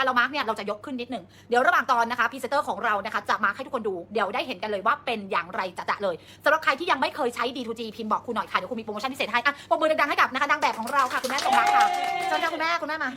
ลาเรามาร์กเนี่ยเราจะยกขึ้นนิดหนึ่งเดี๋ยวระหว่างตอนนะคะพรีเซนเตอร์ของเรานะคะจะมาร์กให้ทุกคนดูเดี๋ยวได้เห็นกันเลยว่าเป็นอย่างไรจะๆเลยสำหรับใครที่ยังไม่เคยใช้ D2G พิมพ์บอกคุณหน่อยค่ะเดี๋ยวคุณมีโปรโมชั่นพิเศษให้อะปรบมือดังๆให้กับนะคะนางแบบของเราค่ะคุณแม่สมรักค่ะเชิญค่ะคุณแม่คุณแม่มา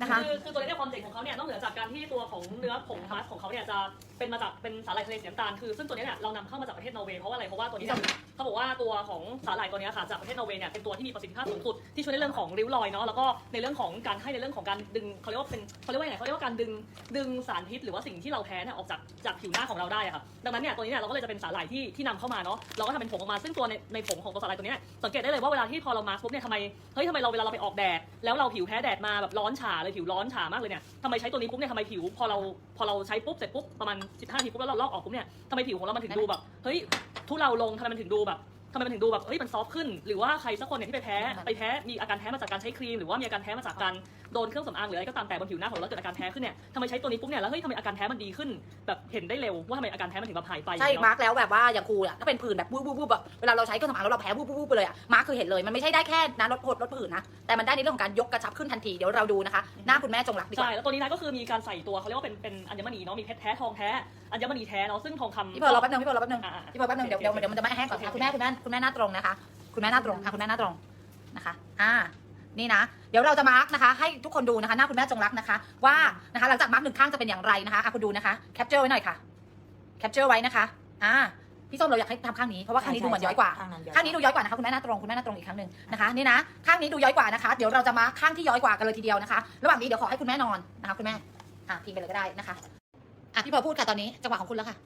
นะคะคือคือตัวนี้เนี่ยความเจ๋งของเขาเนี่ยนอกเหนือจากการที่ตัวของเนื้อผงมาสของเขาเนี่ยจะเป็นมาจากเป็นสาหร่ายทะเลสีน้ำตาลคือซึ่งตัวนี้เนี่ยเรานำเข้ามาจากประเทศนอร์เวย์เพราะว่าอะไรเพราะว่าตัวนี้เนี่ยเขาบอกว่าตัวของสาหร่ายตัวเนี้ยค่ะจากประเทศนอร์เวย์เนี่ยเป็นตัวที่มีประสิทธิภาพสูงสุดที่ช่วยในเรื่องของริ้วรอยเนาะแล้วก็ในเรื่องของการให้ในเรื่องของการดึงเขาเรียกว่าเป็นเขาเรียกว่าไงเขาเรียกว่าการดึงดึงสารพิษหรือว่าสิ่งที่เราแพ้เนี่ยออกจากจากผิวหน้าของเราได้อะค่ะดังนั้นเนี่ยตัวนี้เนี่ยเราก็เลยจะเป็นสาหร่ายที่ที่นำเข้ามาเนาะเราก็ทำเป็นผงออกมาซึ่งตัวในในผงของตัวสาหร่ายตัวเนี้ยสังเกตได้เลยว่าเวลาที่พอเรามาปุ๊บเนี่ยทำไมเฮ้ยทำไมเราเวลาเราไปออกแดดแล้วเราผิวแพ้แดดมาแบบร้อนฉาเลยผิวร้อนฉามากเลยเนี่ยทำไมใช้ตัวนี้ปุ๊บเนี่ยทำไมผิวพอเราพอเราใช้ปุ๊บเสร็จปุ๊บประมาณ15นาทีปุ๊บแล้วเราลอกออกปุ๊บเนี่ยทำไมผิวของเรามันถึงดูแบบเฮ้ยทุเลาลงทำไมมันถึงดูแบบ ทำไมมันถึงดูแบบเฮ้ยมันซอฟต์ขึ้น หรือว่าใครสักคนเนี่ยที่ไปแพ้ไปแพ้มีอาการแพ้มาจากการใช้ครีมหรือว่ามีอาการแพ้มาจากการโดนเครื่องสำอางหรืออะไรก็ตามแต่บนผิวหน้าของเราแล้วเกิดอาการแพ้ขึ้นเนี่ยทำไมใช้ตัวนี้ปุ๊บเนี่ยแล้วเฮ้ยทำไมอาการแพ้มันดีขึ้น แบบเห็นได้เร็วว่าทำไมอาการแพ้มันถึงแบบหายไปใช่เนอะมาร์กแล้วแบบว่าอย่างครูอะถ้าเป็นผื่นแบบวูบวูบวูบแบบเวลาเราใช้เครื่องสำอางแล้วเราแพ้วูบวูบวูบไปเลยอะมาร์กคือเห็นเลยมันไม่ใช่ได้แค่นะลดผดลดผื่นนะแต่มันได้ในเรื่องของการยกกระชับขึ้นทันทีเดี๋ยวเราดูนะคะหน้าคุณแม่จงรักดีกว่า ใช่แล้วตัวนี้นะก็คือมีการใส่ตัวเขาเรียกว่าเป็นเป็นอัญมณีเนาะมีเพชรแท้ทองแท้อัญมณีแท้เนาะซึ่งทองคำ พี่เพิร์ลรอแป๊บนึงพี่เพิร์ลรอแป๊บนึงอ่าพี่เพิร์ลแป๊บนึงเดี๋ยวเดี๋ยวเดี๋ยวมันจะไม่แห้งก่อนค่ะคุณแม่คุณแม่คุณแม่หน้าตรงนะคะ คุณแม่หน้าตรงค่ะคุณแม่หน้าตรงนะคะ อ่า นี่นะ เดี๋ยวเราจะมาร์กนะคะ ให้ทุกคนดูนะคะหน้าคุณแม่จงรักนะคะ ว่านะคะหลังจากมาร์กหนึ่งข้างจะเป็นอย่างไรนะคะอะคุณดูนะคะแคปเจอร์ไว้หน่อยค่ะแคปเจอร์ไว้นะคะอ่าพี่ส้มเราอยากให้ทำข้างนี้เพราะว่าข้างนี้ดูเหมือนย้อยกว่า ข้างนั้นย้อยข้างนี้ดูย้อยกว่านะคะคุณแม่หน้าตรงคุณแม่หน้าตรงอีกครั้งหนึ่งนะคะนี่นะข้างนี้ดูย้อยกว่านะคะ เดี๋ยวเราจะมาข้างที่ย้อยกว่ากันเลยทีเดียวนะคะระหว่างนี้เดี๋ยวขอให้คุณแม่นอนนะคะคุณแม่อะพิมพ์ไปเลยก็ได้นะคะอะพี่เพิร์ลพูดค่ะตอนนี้จังหวะของคุณแล้วค่ะ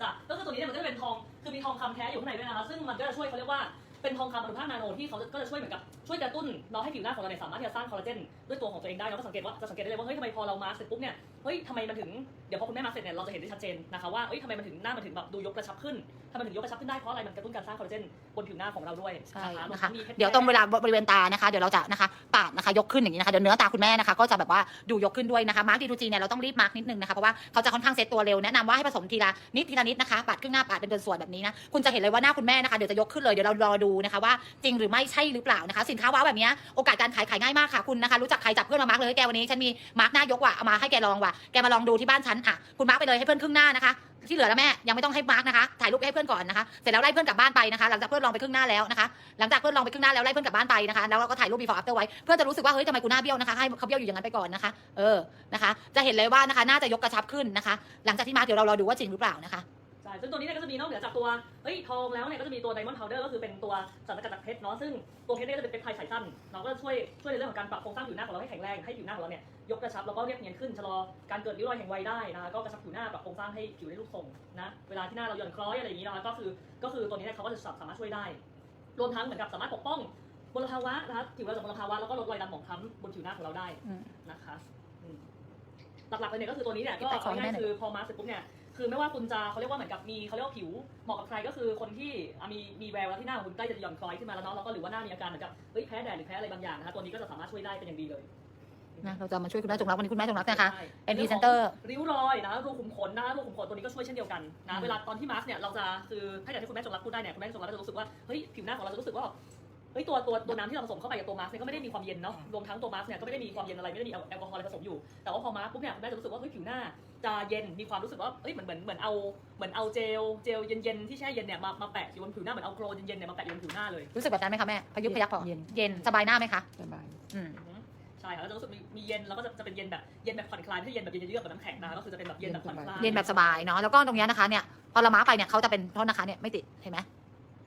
จ้ะก็คือตัวนี้เนี่ยมันก็จะเป็นทอง คือมีทองคำแท้อยู่ข้างในด้วยนะคะซึ่งมันก็จะช่วยเขาเรียกว่าเป็นทองคำอนุภาคนาโนที่เขาก็จะช่วยเหมือนกับช่วยกระตุ้นเราให้ผิวหน้าของเราเนี่ยสามารถที่จะสร้างคอลลาเจนด้วยตัวของตัวเองได้เราก็สังเกตว่าจะสังเกตได้เลยว่าเฮ้ยทำไมพอเรามาร์คเสร็จปุ๊บเนี่ยเฮ้ยทำไมมันถึงเดี๋ยวพอคุณแม่มาร์คเสร็จเนี่ยเราจะเห็นได้ชัดเจนนะคะว่าเอ้ยทำไมมันถึงหน้ามันถึงแบบดูยกกระชับขึ้นทำไมมันถึงยกกระชับขึ้นได้เพราะอะไรมันกระตุ้นการสร้างคอลลาเจนบนผิวหน้าของเราด้วยใช่รวมนะคะงมีพชเดี๋ยวตรงเวลาบริเวณตานะคะเดี๋ยวเราจะนะคะปาดนะคะยกขึ้นอย่างนี้นะคะเดี๋ยวเนื้อตาคุณแม่นะคะก็จะแบบว่าดูยกขึ้นด้วยนะคะมาร์กดีทูจีเนี่ยเราต้องรีบมาร์กนิดนึงนะคะเพราะว่าเขาจะค่อนข้างเซตตัวเร็วแนะนำว่าให้ผสมทีละนิดทีละนิดนะคะปาดครึ่งหน้าปาดเป็นส่วนๆแบบนี้นะคุณจะเห็นเลยว่าหน้าคุณแม่นะคะเดี๋ยวจะยกขึ้นเลยเดี๋ยวเรารอดูนะคะว่าจริงหรือไม่ใช่หรือเปล่านะคะ สินค้าว้าวแบบเนี้ยโอกาสการขายขายง่ายมากค่ะคุณนะคะรู้จักใครจับเพื่อนมามาร์กเลยแกวันนี้ฉันมีมาร์กหน้ายกว่ะเอามาให้แกลองว่ะแกมาลองดูที่บ้านฉันอะคุณมาร์กไปเลยให้เพื่อนครึ่งหน้านะคะที่เหลือแล้วแม่ยังไม่ต้องให้มาร์กนะคะถ่ายรูปไปให้เพื่อนก่อนนะคะเสร็จแล้วไล่เพื่อนกลับบ้านไปนะคะ หลังจากเพื่อนลองไปครึ่งหน้าแล้วนะคะ หลังจากเพื่อนลองไปครึ่งหน้าแล้วไล่เพื่อนกลับบ้านไปนะคะแล้วเราก็ถ่ายรูป before after ไว้เพื่อนจะรู้สึกว่าเฮ้ยทำไมกูหน้าเบี้ยวนะคะให้เขาเบี้ยวอยู่อย่างนั้นไปก่อนนะคะเออนะคะ จะเห็นเลยว่านะคะน่าจะยกกระชับขึ้นนะคะ หลังจากที่มาร์กเดี๋ยวเรารอดูว่าจริงหรือเปล่านะคะ ซึ่งตัวนี้เนี่ยก็จะมีนอกเหนือจากตัวเอ้ยทองแล้วเนี่ยก็จะมีตัวไดมอนด์พาวเดอร์ก็คือเป็นตัวสารสกัดจากเพชรเนาะซึ่งตัวเพชรเนี่ยจะเป็นเพชรไทยสายสั้นเราก็ช่วยช่วยในเรื่องของการปรับโครงสร้างผิวหน้าของเราให้แข็งแรงให้ผิวหน้าของเราเนี่ยยกกระชับแล้วก็เรียบเนียนขึ้นชะลอการเกิดริ้วรอยแห่งวัยได้นะคะก็กระชับผิวหน้าปรับโครงสร้างให้ผิวได้รูปทรงนะเวลาที่หน้าเราหย่อนคล้อยอะไรอย่างนี้นะคะก็คือก็คือตัวนี้เนี่ยเขาก็จะสามารถช่วยได้ รวมทั้งเหมือนกับสามารถปกป้องมลภาวะนะคะผิวเราจากมลภาวะแล้วก็ลดรอยดำหมองคล้ำบนผิวหน้าของเราได้นะคะหลักๆเลยเนี่ยก็คือตัวนี้เนี่ยก็ง่ายหน่อยๆคือพอมาเสร็จปุ๊บเนี่ย คือไม่ว่าคุณจะเขาเรียกว่าเหมือนกับมีเขาเรียกว่าผิวเหมาะกับใครก็คือคนที่อะมีมีแววแล้วที่หน้าของคุณใกล้จะหย่อนคล้อยขึ้นมาแล้วเนาะแล้วก็หรือว่าหน้ามีอาการเหมือนกับเฮ้ยแพ้แดดหรือแพ้อะไรบางอย่างนะคะตัวนี้ก็จะสามารถช่วยได้เป็นอย่างดีเลย นะเราจะมาช่วยคุณแม่จงรักวันนี้คุณแม่จงรักนะคะใช่เป็นพรีเซนเตอร์ริ้วรอยนะรูขุมขนนะรูขุมขนตัวนี้ก็ช่วยเช่นเดียวกันนะอืมเวลาตอนที่มาร์กเนี่ยเราจะคือถ้าอย่างที่คุณแม่จงรักพูดได้เนี่ยคุณแม่จงรักก็จะรู้สึกว่าเฮ้ยผิวหน้าของเราจะรู้สึกว่า เฮ้ยตัวตัวตัวน้ำที่เราผสมเข้าไปกับตัวมาร์กเนี่ยก็ไม่ได้มีความเย็นเนาะรวมทั้งตัวมาร์กเนี่ยก็ไม่ได้มีความเย็นอะไรไม่ได้มีแอลกอฮอล์อะไรผสมอยู่แต่ว่าพอมาร์กปุ๊บเนี่ยคุณแม่จะรู้สึกว่าเฮ้ยผิวหน้าจะเย็นมีความรู้สึกว่าเอ้ยเหมือนเหมือนเหมือนเอาเหมือนเอาเจลเจลเย็นๆที่แช่เย็นเนี่ยมามาแปะอยู่บนผิวหน้าเหมือนเอาโคลนเย็นๆเนี่ยมาแปะอยู่บนผิวหน้าเลยรู้สึกแบบนั้นไหมคะแม่พยุบพยักพอเย็นเย็นสบายหน้าไหมคะสบายอืมอือฮึใช่ค่ะแล้วจะรู้สึกมีมีเย็นแล้วก็จะจะเป็นเย็นแบบเย็นแบบผ่อนคลายไม่ใช่เย็นแบบเย็นเยือกแบบน้ำแข็งนะคะก็คือจะเป็นแบบเย็นแบบผ่อนคลายเย็นแบบสบายเนาะแล้วก็ตรงเนี้ยนะคะเนี่ยพอเรามาร์กไปเนี่ยเขาจะเป็นโทษนะคะเนี่ยไม่ติดเห็นไหม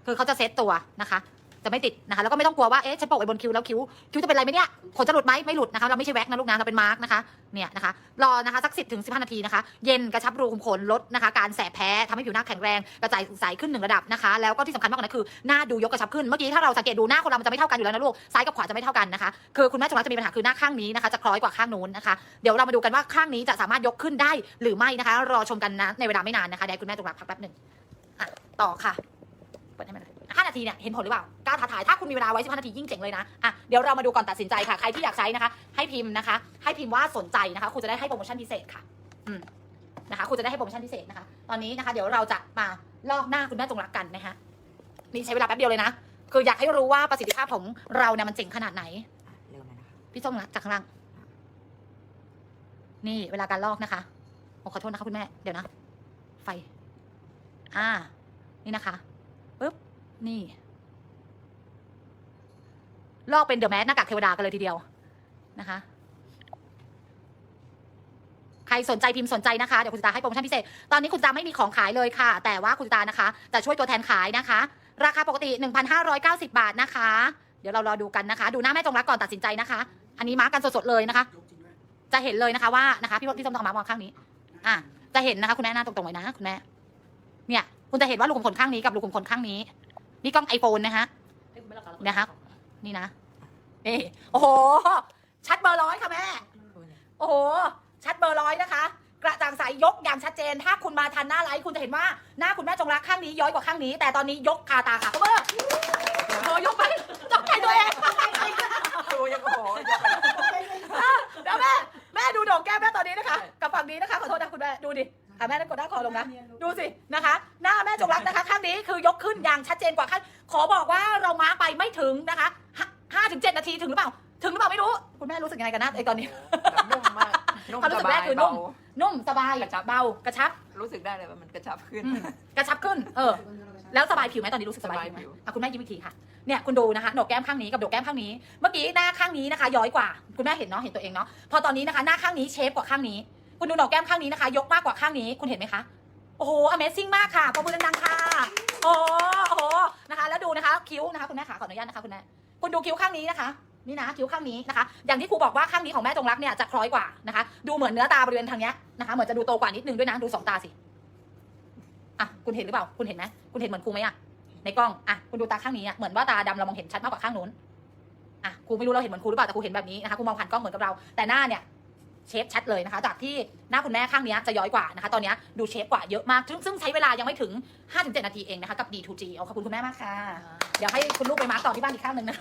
คือเขาจะเซตตัวนะคะ จะไม่ติดนะคะแล้วก็ไม่ต้องกลัวว่าเอ๊ะฉันโปะไว้บนคิ้วแล้วคิ้วคิ้วจะเป็นไรไหมเนี่ยขนจะหลุดไหมไม่หลุดนะคะเราไม่ใช่แว็กนะลูกนะเราเป็นมาร์กนะคะเนี่ยนะคะรอนะคะสักสิบถึงสิบห้านาทีนะคะ เย็นกระชับรูขุมขนลดนะคะ การแสบแพ้ทำให้ผิวหน้าแข็งแรงกระจายใสขึ้นหนึ่งระดับนะคะ แล้วก็ที่สำคัญมากกว่านั้นคือหน้าดูยกกระชับขึ้นเมื่อกี้ถ้าเราสังเกตดูหน้าคนเรามันจะไม่เท่ากันอยู่แล้วนะลูกซ้ายกับขวาจะไม่เท่ากันนะคะคือคุณแม่จงรักจะมีปัญหาคือหน้าข้างนี้นะคะจะคล้อยกว่าข้างนู้นนะคะเดี๋ยวเรามาดูกันว่าข้างนี้จะสามารถยกขึ้นได้หรือไม่นะคะ รอชมกันนะในเวลาไม่นานนะคะเดี๋ยวคุณแม่จงรักพักแป๊บหนึ่งอะต่อค่ะเปิดให้มัน หน่อยห้านาทีเนี่ยเห็นผลหรือเปล่ากล้าท้าทายถ้าคุณมีเวลาไว้สิบห้านาทียิ่งเจ๋งเลยนะอะเดี๋ยวเรามาดูก่อนตัดสินใจค่ะ ใครที่อยากใช้นะคะ ให้พิมพ์นะคะ ให้พิมพ์ว่าสนใจนะคะคุณจะได้ให้โปรโมชั่นพิเศษค่ะอืมนะคะคุณจะได้ให้โปรโมชั่นพิเศษนะคะ ตอนนี้นะคะ เดี๋ยวเราจะมาลอกหน้าคุณแม่จงรักกันนะคะนี่ใช้เวลาแป๊บเดียวเลยนะคืออยากให้รู้ว่าประสิทธิภาพของเราเนี่ยมันเจ๋งขนาดไหนอะเริ่มแล้วนะคะพี่ส้มนะจากข้างล่างนี่เวลาการลอกนะคะโอ้ขอโทษนะคะคุณแม่เดี๋ยวนะ ไฟ อ่า นี่นะคะปึ๊บ นี่ ลอกเป็นเดอะแมสหน้ากากเทวดากันเลยทีเดียวนะคะ ใครสนใจพิมพ์สนใจนะคะ เดี๋ยวคุณตาให้โปรโมชั่นพิเศษ ตอนนี้คุณตาไม่มีของขายเลยค่ะ แต่ว่าคุณตานะคะจะช่วยตัวแทนขายนะคะ ราคาปกติ 1,590 บาทนะคะ เดี๋ยวเรารอดูกันนะคะ ดูหน้าแม่จงรักก่อนตัดสินใจนะคะ อันนี้มาร์กกันสดๆเลยนะคะ จะเห็นเลยนะคะว่านะคะพี่พี่ส้มตองมาร์กวางข้างนี้ อะจะเห็นนะคะ คุณแม่หน้าตรงๆไว้นะคุณแม่เนี่ย คุณจะเห็นว่าลูกขุมขนข้างนี้กับลูกขุมขนข้างนี้ นี่กล้องไอโฟนนะคะให้คุณแม่ราคานะครับนี่นะนี่โอ้โห ชัดเบอร์ร้อยค่ะแม่ โอ้โห ชัดเบอร์ร้อยนะคะ กระจ่างใสยกอย่างชัดเจน ถ้าคุณมาทันหน้าไลฟ์คุณจะเห็นว่าหน้าคุณแม่จงรักข้างนี้ย้อยกว่าข้างนี้ แต่ตอนนี้ยกคาตาค่ะเบอร์โอ้ยกไปตกใจตัวเองดูยังโอ้โหยังไปเดี๋ยวแม่ แม่ดูโด่งแก้มแม่ตอนนี้นะคะ กับฝั่งนี้นะคะ ขอโทษนะคุณแม่ ดูดิ อะแม่นั่งกดหน้าคอลงนะ ดูสินะคะ หน้าแม่จงรักนะคะ ข้างนี้คือยกขึ้นอย่างชัดเจนกว่าข้างขอบอกว่าเรามาร์คไปไม่ถึงนะคะห้าถึงเจ็ดนาทีถึงหรือเปล่า ถึงหรือเปล่าไม่รู้ คุณแม่รู้สึกยังไงกันหน้าไอ้ตอนนี้แบบนุ่มมากนุ่มความรู้สสึกแรบากยคือนุ่เบามนุ่มสบายกระชับเบากระชับ รู้สึกได้เลยว่ามันกระชับขึ้นอืมกระชับขึ้น เออ แล้วสบายผิวไหมตอนนี้รู้สึกสบายผิวไหมสบายผิวอะคุณแม่ยิ้มอีกทีค่ะ เนี่ยคุณดูนะคะโหนกแก้มข้างนี้กับโหนกแก้มข้างนี้ เมื่อกี้หน้าข้างนี้นะคะ ย้อยกว่า คุณแม่เห็นเนาะเห็นตัวเองเนาะพอตอนนี้นะคะ หน้าข้างนี้เชฟกว่าข้างนี้ คุณดูหนกแก้มข้างนี้นะคะ ยกมากกว่าข้างนี้คุณเห็นไหมคะโอ้โห Amazing มากค่ะปรบมือดังๆค่ะโอ้โหโอ้โหนะคะ แล้วดูนะคะคิ้วนะคะคุณแม่ขาขออนุญาตนะคะคุณแม่คุณดูคิ้วข้างนี้นะคะนี่นะคิ้วข้างนี้นะคะ อย่างที่ครูบอกว่าข้างนี้ของแม่จงรักเนี่ยจะคล้อยกว่านะคะ ดูเหมือนเนื้อตาบริเวณทางเนี้ยนะคะเหมือนจะดูโตกว่านิดนึงด้วยนะดูสองตาสิอะคุณเห็นหรือเปล่า คุณเห็นไหมคุณเห็นเหมือนครูไหมอะในกล้องอะคุณดูตาข้างนี้อะเหมือนว่าตาดำเรามองเห็นชัดมากกว่าข้างนู้นอะครูไม่รู้เราเห็นเหมือนครูหรือเปล่าแต่ครูเห็นแบบนี้นะคะครูมองผ่านกล้องเหมือนกับเรา แต่หน้าเนี่ย เชฟชัดเลยนะคะ จากที่หน้าคุณแม่ข้างเนี้ยจะย้อยกว่านะคะ ตอนเนี้ยดูเชฟกว่าเยอะมากซึ่งซึ่งใช้เวลายังไม่ถึง 5-7 นาทีเองนะคะกับ D2G เอาขอบคุณคุณแม่มากค่ะ เดี๋ยวให้คุณลูกไปมาร์กต่อที่บ้านอีกข้างหนึ่งนะ